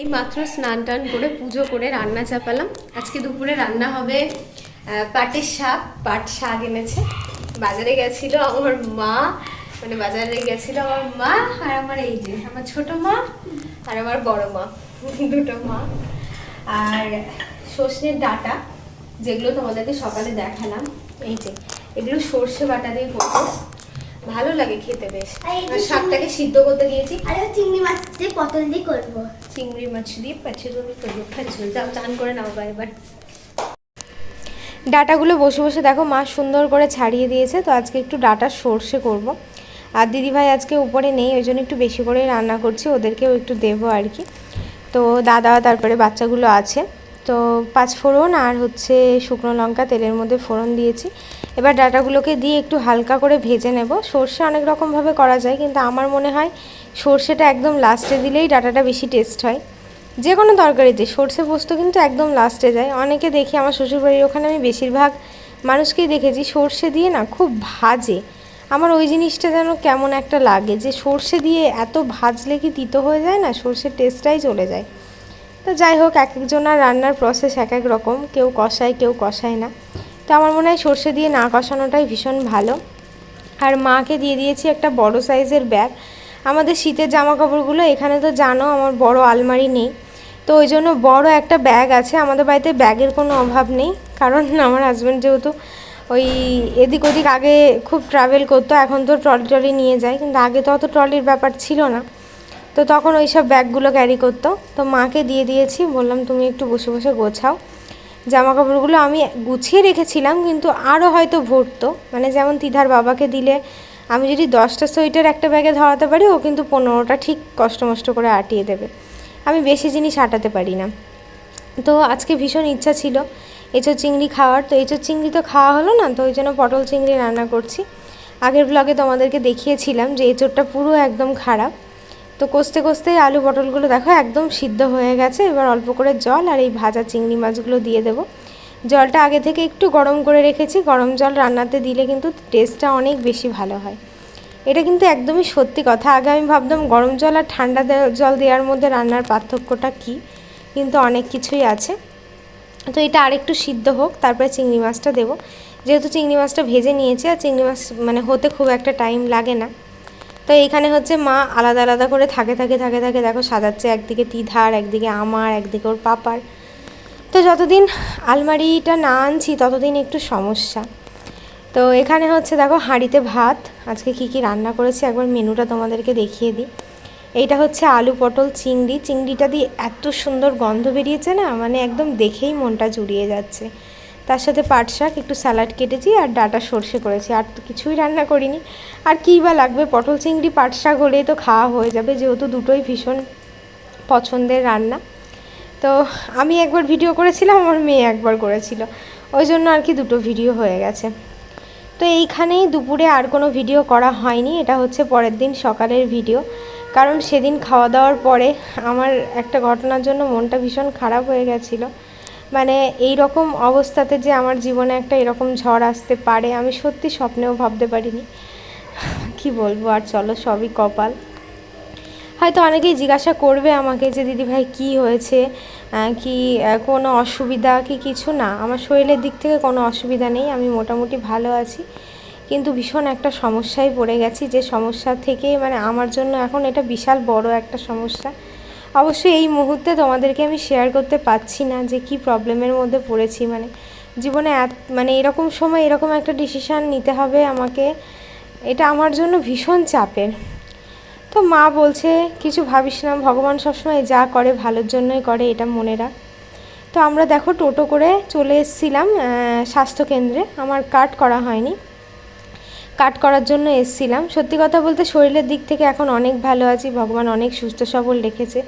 এই মাত্র স্নান টান করে পুজো করে রান্না চাপালাম। আজকে দুপুরে রান্না হবে পাটের শাক। পাট শাক এনেছে। বাজারে গেছিল আমার মা মানে বাজারে গেছিল আমার মা আর আমার এই যে আমার ছোট মা আর আমার বড় মা দুটো মা। আর সর্ষের ডাটা যেগুলো তোমাদেরকে সকালে দেখালাম এই যে এগুলো সর্ষে বাটা দিয়ে করব। ভালো লাগে খেতে বেশ। শাকটাকে সিদ্ধ করতে দিয়েছি। আর চিংড়ি মাছ দিয়ে পটল দিয়ে করব? চিংড়ি মাছ দিয়ে তুমি তৈরি খাচ্ছিল যাও, চান করে নাও বা এবার। ডাটাগুলো বসে বসে দেখো, মা সুন্দর করে ছাড়িয়ে দিয়েছে, তো আজকে একটু ডাটা সর্ষে করব। আর দিদিভাই আজকে উপরে নেই, ওই জন্য একটু বেশি করে রান্না করছি, ওদেরকেও একটু দেবো আর কি। তো দাদা, তারপরে বাচ্চাগুলো আছে। তো পাঁচ ফোড়ন আর হচ্ছে শুকনো লঙ্কা, তেলের মধ্যে ফোড়ন দিয়েছি। এবার ডাটাগুলোকে দিয়ে একটু হালকা করে ভেজে নেব। সর্ষে অনেক রকমভাবে করা যায়, কিন্তু আমার মনে হয় সর্ষেটা একদম লাস্টে দিলেই ডাটাটা বেশি টেস্ট হয়। যে কোনো তরকারিতে সর্ষে পোস্ত কিন্তু একদম লাস্টে যায়। অনেকে দেখি আমার শ্বশুরবাড়ির ওখানে আমি বেশিরভাগ মানুষকেই দেখেছি সর্ষে দিয়ে না খুব ভাজে। আমার ওই জিনিসটা যেন কেমন একটা লাগে যে সর্ষে দিয়ে এত ভাজলে কি তিতো হয়ে যায় না? সর্ষের টেস্টটাই চলে যায়। তো যাই হোক এক একজনের রান্নার প্রসেস এক এক রকম। কেউ কষায় কেউ কষায় না। তো আমার মনে হয় সর্ষে দিয়ে না কষানোটাই ভীষণ ভালো। আর মাকে দিয়ে দিয়েছি একটা বড় সাইজের ব্যাগ। আমাদের শীতের জামা কাপড়গুলো এখানে তো জানো আমার বড় আলমারি নেই। তো ওই জন্য বড় একটা ব্যাগ আছে, আমাদের বাড়িতে ব্যাগের কোনো অভাব নেই। কারণ আমার হাজব্যান্ড যেহেতু ওই এদিক ওদিক আগে খুব ট্রাভেল করতো, এখন তো ট্রলি ট্রলি নিয়ে যায়, কিন্তু আগে তো অত ট্রলির ব্যাপার ছিল না। তো তখন ওই সব ব্যাগগুলো ক্যারি করতো। তো মাকে দিয়ে দিয়েছি, বললাম তুমি একটু বসে বসে গোছাও। জামা কাপড়গুলো আমি গুছিয়ে রেখেছিলাম, কিন্তু আরও হয়তো ভরতো। মানে যেমন তিধার বাবাকে দিলে আমি যদি দশটা সোয়েটার একটা ব্যাগে ধরাতে পারি, ও কিন্তু পনেরোটা ঠিক কষ্ট মষ্ট করে আটিয়ে দেবে। আমি বেশি জিনিস আটাতে পারি না। তো আজকে ভীষণ ইচ্ছা ছিল এঁচো চিংড়ি খাওয়ার। তো এঁচো চিংড়ি তো খাওয়া হলো না, তো ওই জন্য পটল চিংড়ি রান্না করছি। আগের ব্লগে তোমাদেরকে দেখিয়েছিলাম যে এঁচোড়টা পুরো একদম খারাপ। তো কষতে কষতে আলু পটলগুলো দেখো একদম সিদ্ধ হয়ে গেছে, এবার অল্প করে জল আর এই ভাজা চিংড়ি মাছগুলো দিয়ে দেবো। জলটা আগে থেকে একটু গরম করে রেখেছি। গরম জল রান্নাতে দিলে কিন্তু টেস্টটা অনেক বেশি ভালো হয়। এটা কিন্তু একদমই সত্যি কথা। আগে আমি ভাবতাম গরম জল আর ঠান্ডা জল দেওয়ার মধ্যে রান্নার পার্থক্যটা কী? কিন্তু অনেক কিছুই আছে। তো এটা আরেকটু সিদ্ধ হোক, তারপরে চিংড়ি মাছটা দেবো। যেহেতু চিংড়ি মাছটা ভেজে নিয়েছে, আর চিংড়ি মাছ মানে হতে খুব একটা টাইম লাগে না। তো এখানে হচ্ছে মা আলাদা আলাদা করে থাকে থাকে থাকে থাকে, দেখো সাজাচ্ছে। একদিকে তিধার, একদিকে আমার, একদিকে ওর পাপার। তো যতদিন আলমারিটা না আনছি, ততদিন একটু সমস্যা। তো এখানে হচ্ছে দেখো হাঁড়িতে ভাত। আজকে কি কি রান্না করেছি একবার মেনুটা তোমাদেরকে দেখিয়ে দিই। এইটা হচ্ছে আলু পটল চিংড়ি। চিংড়িটা দিয়ে এত সুন্দর গন্ধ বেরিয়েছে না মানে একদম দেখেই মনটা জুড়িয়ে যাচ্ছে। তার সাথে পাট শাক, একটু স্যালাড কেটেছি আর ডাটা সর্ষে করেছি। আর তো কিছুই রান্না করিনি। আর কী বা লাগবে? পটল, চিংড়ি, পাট শাক হলেই তো খাওয়া হয়ে যাবে, যেহেতু দুটোই ভীষণ পছন্দের রান্না। তো আমি একবার ভিডিও করেছিলাম, আমার মেয়ে একবার করেছিল। ওই জন্য আর কি দুটো ভিডিও হয়ে গেছে। তো এইখানেই দুপুরে আর কোনো ভিডিও করা হয়নি, এটা হচ্ছে পরের দিন সকালের ভিডিও কারণ সেদিন খাওয়া দাওয়ার পরে আমার একটা ঘটনার জন্য মনটা ভীষণ খারাপ হয়ে গেছিল। মানে এই রকম অবস্থাতে যে আমার জীবনে একটা এরকম ঝড় আসতে পারে, আমি সত্যি স্বপ্নেও ভাবতে পারিনি। কি বলব, আর চলো সবই কপাল। হয়তো অনেকেই জিজ্ঞাসা করবে আমাকে যে, দিদি ভাই, কী হয়েছে? কি কোনো অসুবিধা কি কিছু? না, আমার শরীরের দিক থেকে কোনো অসুবিধা নেই, আমি মোটামুটি ভালো আছি। কিন্তু ভীষণ একটা সমস্যায় পড়ে গেছি, যে সমস্যা থেকে মানে আমার জন্য এখন এটা বিশাল বড় একটা সমস্যা। অবশ্যই এই মুহূর্তে তোমাদেরকে আমি শেয়ার করতে পারছি না যে, কি প্রবলেমের মধ্যে পড়েছি। মানে জীবনে এত মানে এরকম সময় এরকম একটা ডিসিশান নিতে হবে আমাকে। এটা আমার জন্য ভীষণ চাপের। তো মা বলছে, কিছু ভাবিস না, ভগবান সবসময় যা করে ভালোর জন্যই করে, এটা মনে রাখ। তো আমরা দেখো টোটো করে চলে এসেছিলাম স্বাস্থ্যকেন্দ্রে আমার কাট করা হয়নি। কাট করার জন্য এসেছিলাম। সত্যি কথা বলতে শরীরের দিক থেকে এখন অনেক ভালো আছি, ভগবান অনেক সুস্থ সবল রেখেছে।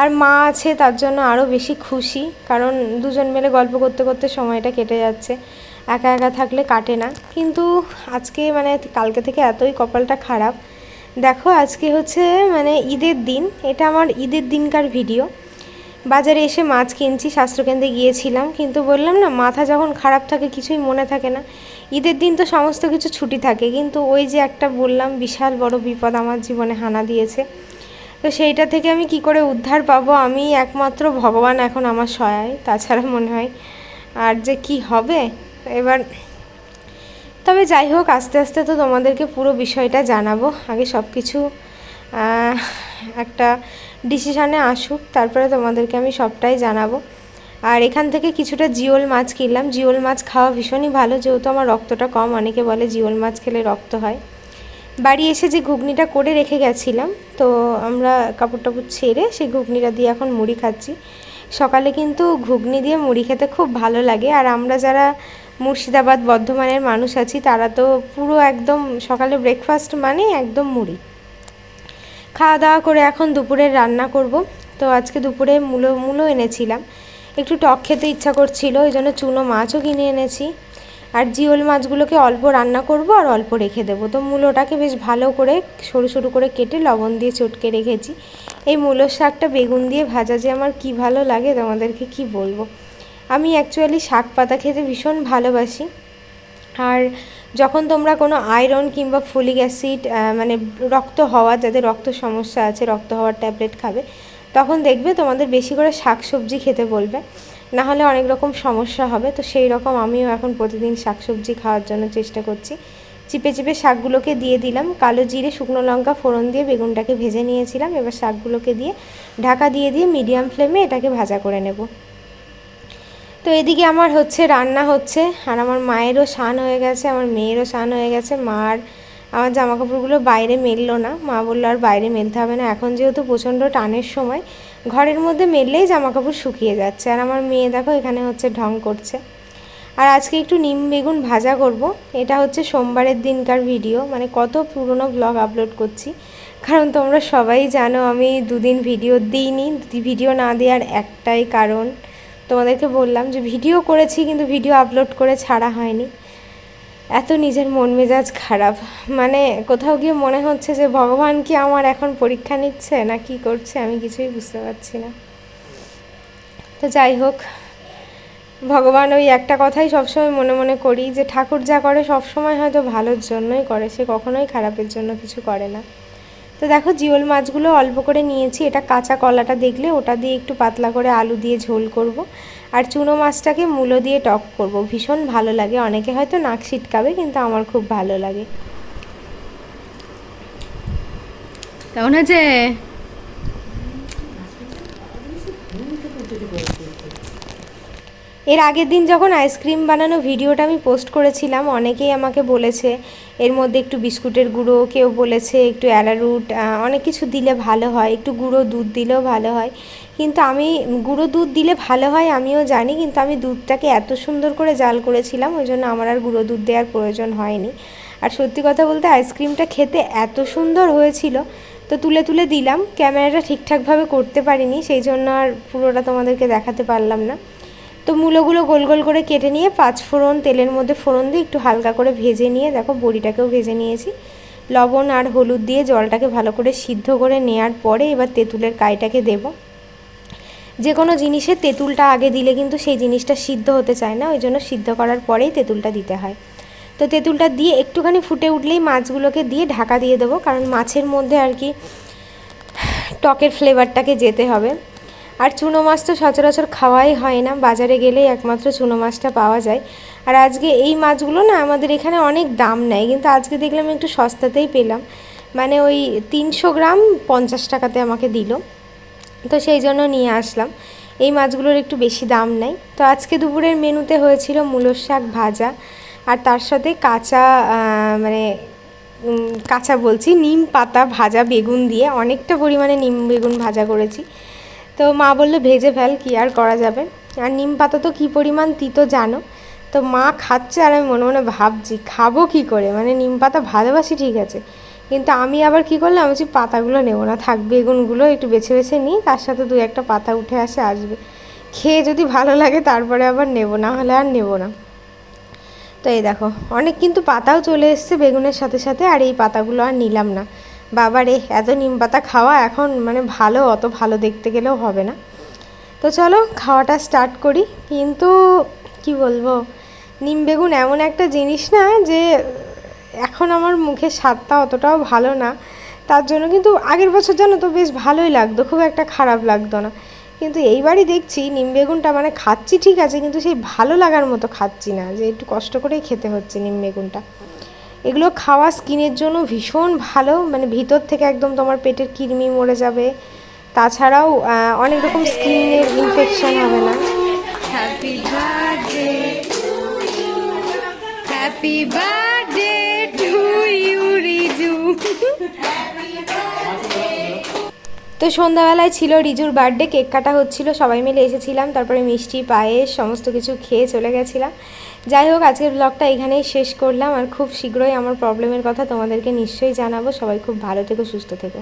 আর মা আছে, তার জন্য আরও বেশি খুশি, কারণ দুজন মিলে গল্প করতে করতে সময়টা কেটে যাচ্ছে। একা একা থাকলে কাটে না। কিন্তু আজকে মানে কালকে থেকে এতই কপালটা খারাপ দেখো, আজকে হচ্ছে মানে ঈদের দিন। এটা আমার ঈদের দিনকার ভিডিও। বাজারে এসে মাছ কিনছি স্বাস্থ্যকেন্দ্রে গিয়েছিলাম, কিন্তু বললাম না, মাথা যখন খারাপ থাকে, কিছুই মনে থাকে না। ঈদের দিন তো সমস্ত কিছু ছুটি থাকে, কিন্তু ওই যে একটা বললাম, বিশাল বড় বিপদ আমার জীবনে হানা দিয়েছে। তো সেইটা থেকে আমি কি করে উদ্ধার পাবো? আমি একমাত্র ভগবান এখন আমার সহায়, তাছাড়া মনে হয়। আর যে কি হবে? এবার তবে যাই হোক, আস্তে আস্তে তো তোমাদেরকে পুরো বিষয়টা জানাব। আগে সব কিছু একটা ডিসিশানে আসুক, তারপরে তোমাদেরকে আমি সবটাই জানাব। আর এখান থেকে কিছুটা জিওল মাছ কিনলাম। জিওল মাছ খাওয়া ভীষণই ভালো, যেহেতু আমার রক্তটা কম, অনেকে বলে জিওল মাছ খেলে রক্ত হয়। বাড়ি এসে যে ঘুগনিটা করে রেখে গেছিলাম, তো আমরা কাপড় টাপড় ছেড়ে সেই ঘুগনিটা দিয়ে এখন মুড়ি খাচ্ছি। সকালে কিন্তু ঘুগনি দিয়ে মুড়ি খেতে খুব ভালো লাগে। আর আমরা যারা মুর্শিদাবাদ বর্ধমানের মানুষ আছি, তারা তো পুরো একদম সকালে ব্রেকফাস্ট মানে একদম মুড়ি। খাওয়া দাওয়া করে এখন দুপুরে রান্না করব। তো আজকে দুপুরে মূলো মূলো এনেছিলাম। একটু টক খেতে ইচ্ছা করছিল, ওই জন্য চুনো মাছও কিনে এনেছি। আর জিওল মাছগুলোকে অল্প রান্না করব আর অল্প রেখে দেবো। তো মূলোটাকে বেশ ভালো করে সরু সরু করে কেটে লবণ দিয়ে চটকে রেখেছি। এই মূলোর শাকটা বেগুন দিয়ে ভাজা যে আমার কি ভালো লাগে, তোমাদেরকে কি বলব? আমি অ্যাকচুয়ালি শাক পাতা খেতে ভীষণ ভালোবাসি। আর যখন তোমরা কোনো আয়রন কিংবা ফলিক অ্যাসিড মানে রক্ত হওয়া, যাদের রক্ত সমস্যা আছে, রক্ত হওয়ার ট্যাবলেট খাবে, তখন দেখবে তোমাদের বেশি করে শাক সবজি খেতে বলবে। না হলে অনেক রকম সমস্যা হবে। তো সেই রকম আমিও এখন প্রতিদিন শাক সবজি খাওয়ার জন্য চেষ্টা করছি। চিপে চিপে শাকগুলোকে দিয়ে দিলাম। কালো জিরে, শুকনো লঙ্কা, ফোড়ন দিয়ে বেগুনটাকে ভেজে নিয়েছিলাম। এবার শাকগুলোকে দিয়ে ঢাকা দিয়ে দিয়ে মিডিয়াম ফ্লেমে এটাকে ভাজা করে নেব। তো এদিকে আমার হচ্ছে রান্না হচ্ছে, আর আমার মায়েরও স্নান হয়ে গেছে, আমার মেয়েরও স্নান হয়ে গেছে, মার আমার জামা কাপড়গুলো বাইরে মেললো না, মা বলল আর বাইরে মেলতে হবে না, এখন যেহেতু প্রচণ্ড টানের সময়, ঘরের মধ্যে মেললেই জামা কাপড় শুকিয়ে যাচ্ছে, আর আমার মেয়ে দেখো এখানে হচ্ছে ঢং করছে। আর আজকে একটু নিম বেগুন ভাজা করব, এটা হচ্ছে সোমবারের দিনকার ভিডিও মানে কত পুরনো ব্লগ আপলোড করছি, কারণ তোমরা সবাই জানো আমি দুদিন ভিডিও দিইনি, ভিডিও না দেওয়ার একটাই কারণ। তোমাদেরকে বললাম যে ভিডিও করেছি কিন্তু ভিডিও আপলোড করে ছাড়া হয়নি। এত নিজের মন মেজাজ খারাপ। মানে কোথাও গিয়ে মনে হচ্ছে যে ভগবান কি আমার এখন পরীক্ষা নিচ্ছে না কি করছে আমি কিছুই বুঝতে পারছি না। তো যাই হোক, ভগবান ওই একটা কথাই সবসময় মনে মনে করি যে ঠাকুর যা করে সবসময় হয়তো ভালোর জন্যই করে, সে কখনোই খারাপের জন্য কিছু করে না। তো দেখো জিওল মাছগুলো অল্প করে নিয়েছি। এটা কাঁচা কলাটা দেখলে ওটা দিয়ে একটু পাতলা করে আলু দিয়ে ঝোল করব। আর চুনো মাছটাকে মূলো দিয়ে টক করব। ভীষণ ভালো লাগে। অনেকে হয়তো নাক ছিটকাবে কিন্তু আমার খুব ভালো লাগে। কেমন হয়েছে? এর আগের দিন যখন আইসক্রিম বানানো ভিডিওটা আমি পোস্ট করেছিলাম অনেকেই আমাকে বলেছে এর মধ্যে একটু বিস্কুটের গুঁড়ো, কেউ বলেছে একটু অ্যারারুট অনেক কিছু দিলে ভালো হয়, একটু গুঁড়ো দুধ দিলেও ভালো হয়। কিন্তু আমি, গুঁড়ো দুধ দিলে ভালো হয় আমিও জানি, কিন্তু আমি দুধটাকে এত সুন্দর করে জাল করেছিলাম, ওই জন্য আমার আর গুঁড়ো দুধ দেওয়ার প্রয়োজন হয়নি। আর সত্যি কথা বলতে আইসক্রিমটা খেতে এত সুন্দর হয়েছিল, তো তুলে তুলে দিলাম, ক্যামেরাটা ঠিকঠাকভাবে করতে পারিনি, সেই জন্য আর পুরোটা তোমাদেরকে দেখাতে পারলাম না। তো মূলোগুলো গোল গোল করে কেটে নিয়ে পাঁচ ফোড়ন তেলের মধ্যে ফোড়ন দিয়ে একটু হালকা করে ভেজে নিয়ে, দেখো বড়িটাকেও ভেজে নিয়েছি। লবণ আর হলুদ দিয়ে জলটাকে ভালো করে সিদ্ধ করে নেওয়ার পরে এবার তেঁতুলের কাইটাকে দেব। যে কোনো জিনিসে তেঁতুলটা আগে দিলে কিন্তু সেই জিনিসটা সিদ্ধ হতে চায় না, ওই জন্য সিদ্ধ করার পরেই তেঁতুলটা দিতে হয়। তো তেঁতুলটা দিয়ে একটুখানি ফুটে উঠলেই মাছগুলোকে দিয়ে ঢাকা দিয়ে দেবো, কারণ মাছের মধ্যে আর কি টকের ফ্লেভারটাকে যেতে হবে। আর চুনো মাছ তো সচরাচর খাওয়াই হয় না, বাজারে গেলেই একমাত্র চুনো মাছটা পাওয়া যায়। আর আজকে এই মাছগুলো না আমাদের এখানে অনেক দাম নেয়, কিন্তু আজকে দেখলাম একটু সস্তাতেই পেলাম। মানে ওই তিনশো গ্রাম পঞ্চাশ টাকাতে আমাকে দিল। তো সেই জন্য নিয়ে আসলাম। এই মাছগুলোর একটু বেশি দাম নেয় তো আজকে দুপুরের মেনুতে হয়েছিল মূলোর শাক ভাজা, আর তার সাথে কাঁচা মানে কাঁচা বলছি, নিম পাতা ভাজা বেগুন দিয়ে। অনেকটা পরিমাণে নিম বেগুন ভাজা করেছি। তো মা বলল, ভেজে ফেল, কি আর করা যাবে? আর নিম পাতা তো কী পরিমাণ তিতো জানো। তো মা খাচ্ছে আর আমি মনে মনে ভাবছি, খাব কি করে? মানে নিম পাতা ভালোবাসি ঠিক আছে, কিন্তু আমি আবার কি করলাম বলছি, পাতাগুলো নেব না, থাক, বেগুনগুলো একটু বেছে বেছে নিই, তার সাথে দু একটা পাতা উঠে আসে, আসবে। খেয়ে যদি ভালো লাগে, তারপরে আবার নেব, না হলে আর নেব না। তো এই দেখো, অনেক কিন্তু পাতাও চলে এসছে বেগুনের সাথে সাথে, আর এই পাতাগুলো আর নিলাম না। বাবা রে এত নিম পাতা খাওয়া এখন মানে ভালো, অত ভালো দেখতে গেলেও হবে না। তো চলো, খাওয়াটা স্টার্ট করি। কিন্তু কি বলব, নিম বেগুন এমন একটা জিনিস না যে, এখন আমার মুখের স্বাদটা অতটাও ভালো না। তার জন্য কিন্তু আগের বছর জানো তো বেশ ভালোই লাগতো, খুব একটা খারাপ লাগতো না। কিন্তু এইবারই দেখছি নিম বেগুনটা মানে খাচ্ছি ঠিক আছে, কিন্তু সেই ভালো লাগার মতো খাচ্ছি না, যে একটু কষ্ট করেই খেতে হচ্ছে নিম বেগুনটা। এগুলো খাওয়া স্কিনের জন্য ভীষণ ভালো মানে ভিতর থেকে একদম তোমার পেটের কৃমি মরে যাবে। তাছাড়াও অনেক রকম স্কিনের ইনফেকশন হবে না। Happy birthday happy birthday to you Riju তো সন্ধ্যাবেলায় ছিল রিজুর বার্থডে, কেক কাটা হচ্ছিল, সবাই মিলে এসেছিলাম, তারপরে মিষ্টি, পায়েস, সমস্ত কিছু খেয়ে চলে গেছিলাম। যাই হোক, আজকের ব্লগটা এখানেই শেষ করলাম, আর খুব শীঘ্রই আমার প্রবলেমের কথা তোমাদেরকে নিশ্চয়ই জানাব। সবাই খুব ভালো থেকো, সুস্থ থেকো।